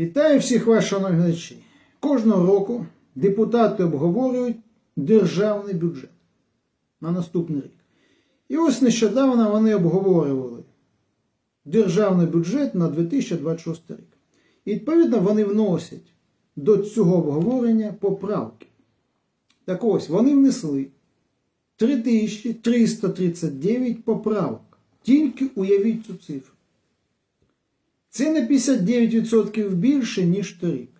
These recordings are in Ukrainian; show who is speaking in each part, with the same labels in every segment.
Speaker 1: Вітаю всіх вас, шановні глядачі. Кожного року депутати обговорюють державний бюджет на наступний рік. І ось нещодавно вони обговорювали державний бюджет на 2026 рік. І відповідно вони вносять до цього обговорення поправки. Так ось вони внесли 3339 поправок. Тільки уявіть цю цифру. Це на 59% більше, ніж торік.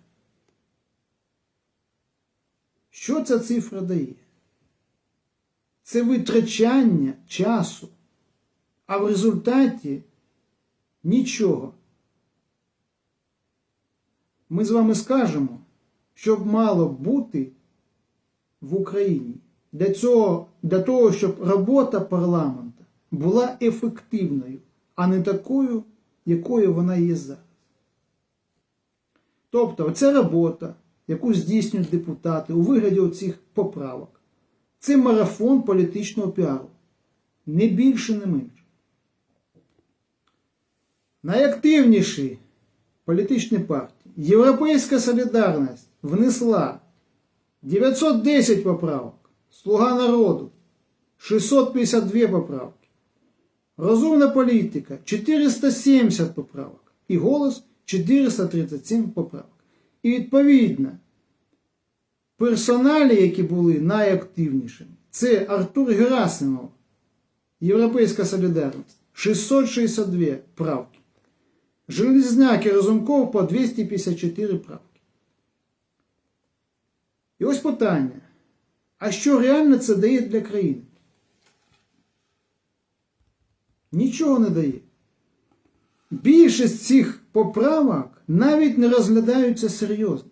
Speaker 1: Що ця цифра дає? Це витрачання часу, а в результаті нічого. Ми з вами скажемо, що б мало бути в Україні для, цього, для того, щоб робота парламента була ефективною, а не такою, якою вона є зараз. Тобто, оця робота, яку здійснюють депутати у вигляді оцих поправок, це марафон політичного піару. Не більше, не менше. Найактивніші політичні партії Європейська Солідарність внесла 910 поправок, Слуга народу 652 поправки, Розумна політика 470 поправок і голос 437 поправок. І відповідно, персоналі, які були найактивнішими, це Артур Герасимов, Європейська Солідарність 662 правки. Железняк і Разумков по 254 правки. І ось питання. А що реально це дає для країни? Нічого не дає. Більшість цих поправок навіть не розглядаються серйозно.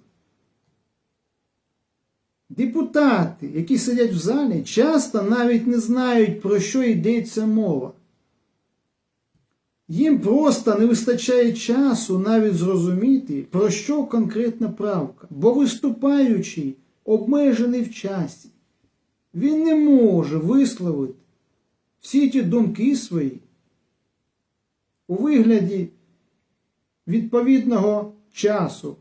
Speaker 1: Депутати, які сидять в залі, часто навіть не знають, про що йдеться мова. Їм просто не вистачає часу навіть зрозуміти, про що конкретна правка, бо виступаючий обмежений в часі. Він не може висловити всі ті думки свої у вигляді відповідного часу,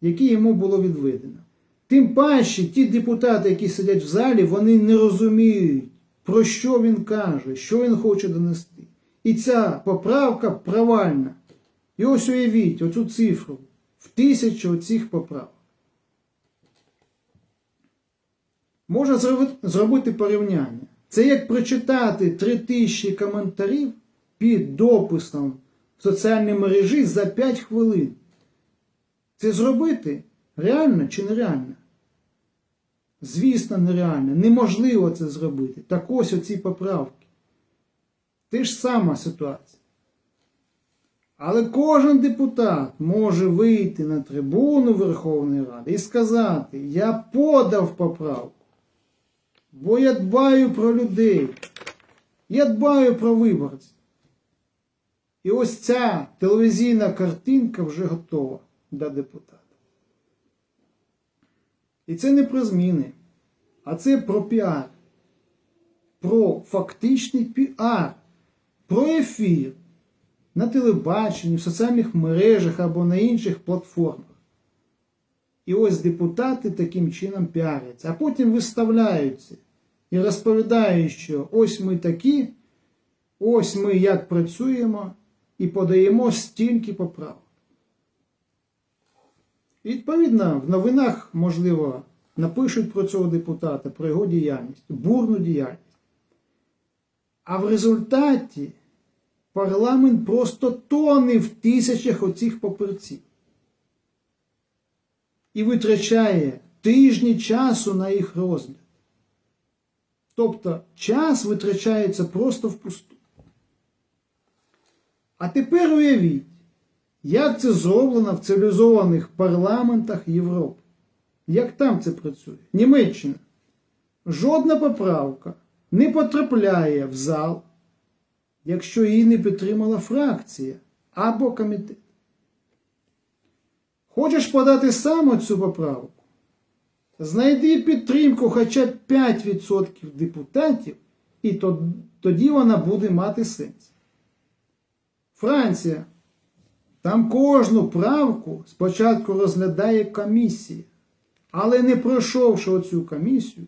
Speaker 1: який йому було відведено. Тим паче ті депутати, які сидять в залі, вони не розуміють, про що він каже, що він хоче донести. І ця поправка провальна. І ось уявіть оцю цифру в тисячу оцих поправок. Можна зробити порівняння. Це як прочитати три тисячі коментарів під дописом в соціальній мережі за 5 хвилин. Це зробити реально чи нереально? Звісно, нереально. Неможливо це зробити. Так ось оці поправки. Те ж сама ситуація. Але кожен депутат може вийти на трибуну Верховної Ради і сказати: Я подав поправку, бо я дбаю про людей, я дбаю про виборців. І ось ця телевізійна картинка вже готова для депутата. І це не про зміни, а це про піар, про фактичний піар, про ефір на телебаченні, в соціальних мережах або на інших платформах. І ось депутати таким чином піаряться, а потім виставляються і розповідають, що ось ми такі, ось ми як працюємо і подаємо стільки поправок. Відповідно, в новинах, можливо, напишуть про цього депутата, про його діяльність, бурну діяльність. А в результаті парламент просто тоне в тисячах оцих папірців і витрачає тижні часу на їх розгляд. Тобто час витрачається просто впусту. А тепер уявіть, як це зроблено в цивілізованих парламентах Європи. Як там це працює? Німеччина. Жодна поправка не потрапляє в зал, якщо її не підтримала фракція або комітет. Хочеш подати сам цю поправку? Знайди підтримку хоча б 5% депутатів, і тоді вона буде мати сенс. Франція Там кожну правку спочатку розглядає комісія. Але не пройшовши оцю комісію,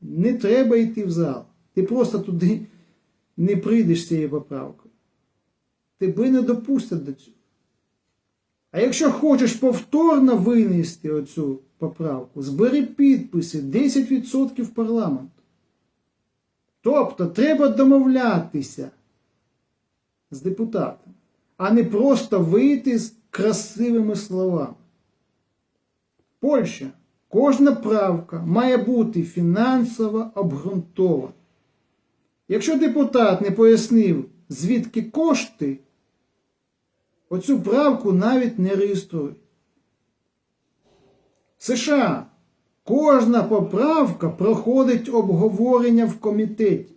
Speaker 1: не треба йти в зал. Ти просто туди не прийдеш з цією поправкою. Тебе не допустять до цього. А якщо хочеш повторно винести оцю поправку, збери підписи 10% парламенту. Тобто треба домовлятися з депутатом, а не просто вийти з красивими словами. Польща. Кожна правка має бути фінансово обґрунтована. Якщо депутат не пояснив, звідки кошти, оцю правку навіть не реєструють. США кожна поправка проходить обговорення в комітеті.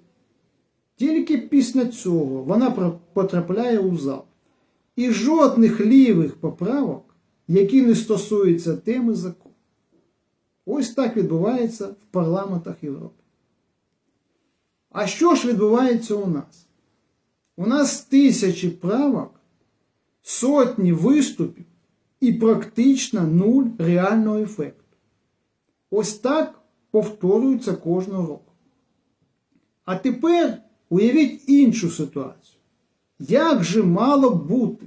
Speaker 1: Тільки після цього вона потрапляє у зал. І жодних лівих поправок, які не стосуються теми закону. Ось так відбувається в парламентах Європи. А що ж відбувається у нас? У нас тисячі правок, сотні виступів і практично нуль реального ефекту. Ось так повторюється кожного року. А тепер уявіть іншу ситуацію. Як же мало бути?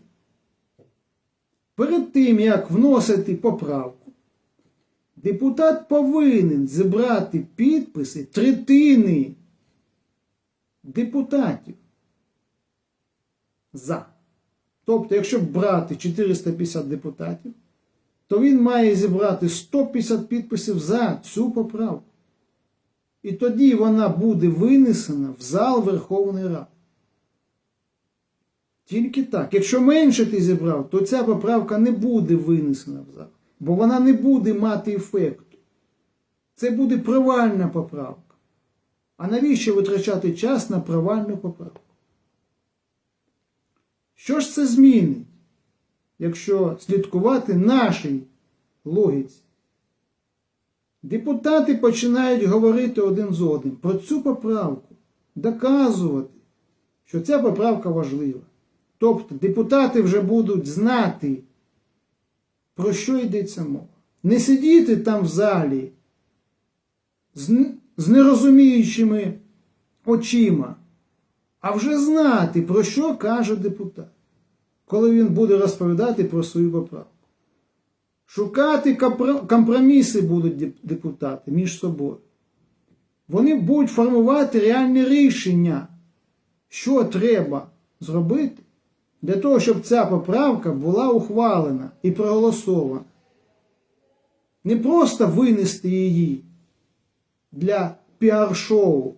Speaker 1: Перед тим, як вносити поправку, депутат повинен зібрати підписи третини депутатів за. Тобто, якщо брати 450 депутатів, то він має зібрати 150 підписів за цю поправку. І тоді вона буде винесена в зал Верховної Ради. Тільки так. Якщо менше ти зібрав, то ця поправка не буде винесена в зал, бо вона не буде мати ефекту. Це буде провальна поправка. А навіщо витрачати час на провальну поправку? Що ж це змінить, якщо слідкувати нашій логіці? Депутати починають говорити один з одним про цю поправку, доказувати, що ця поправка важлива. Тобто депутати вже будуть знати, про що йдеться мова. Не сидіти там в залі з, нерозуміючими очима, а вже знати, про що каже депутат, коли він буде розповідати про свою поправку. Шукати компроміси будуть депутати між собою. Вони будуть формувати реальні рішення, що треба зробити для того, щоб ця поправка була ухвалена і проголосована. Не просто винести її для піар-шоу,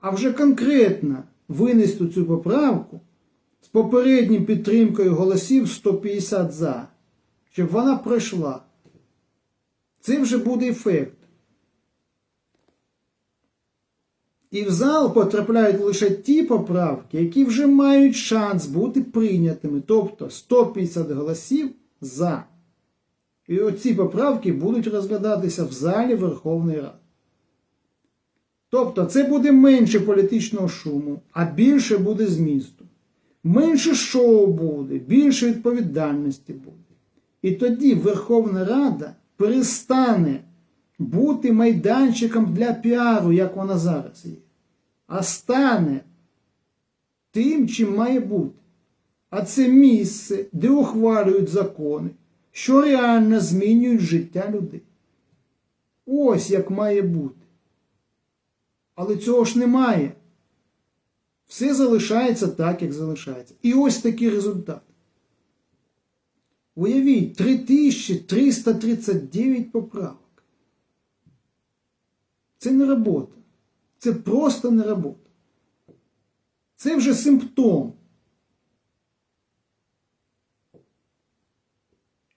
Speaker 1: а вже конкретно винести цю поправку з попереднім підтримкою голосів 150 за, щоб вона пройшла. Це вже буде ефект. І в зал потрапляють лише ті поправки, які вже мають шанс бути прийнятими, тобто 150 голосів за. І оці поправки будуть розглядатися в залі Верховної Ради. Тобто це буде менше політичного шуму, а більше буде змісту. Менше шоу буде, більше відповідальності буде. І тоді Верховна Рада перестане бути майданчиком для піару, як вона зараз є, а стане тим, чим має бути. А це місце, де ухвалюють закони, що реально змінюють життя людей. Ось як має бути. Але цього ж немає. Все залишається так, як залишається. І ось такий результат. Уявіть, 3339 поправок. Це не робота. Це просто не робота. Це вже симптом.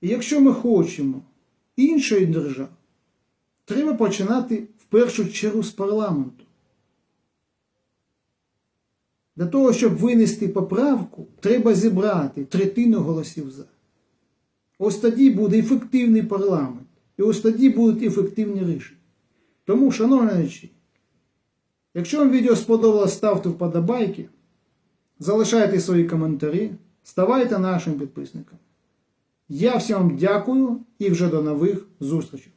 Speaker 1: І якщо ми хочемо іншої держави, треба починати в першу чергу з парламенту. Для того, щоб винести поправку, треба зібрати третину голосів за. Ось тоді буде ефективний парламент. І ось тоді будуть ефективні рішення. Тому, шановні глядачі, якщо вам відео сподобалось, ставте вподобайки, залишайте свої коментарі, ставайте нашим підписником. Я всім вам дякую і вже до нових зустрічей.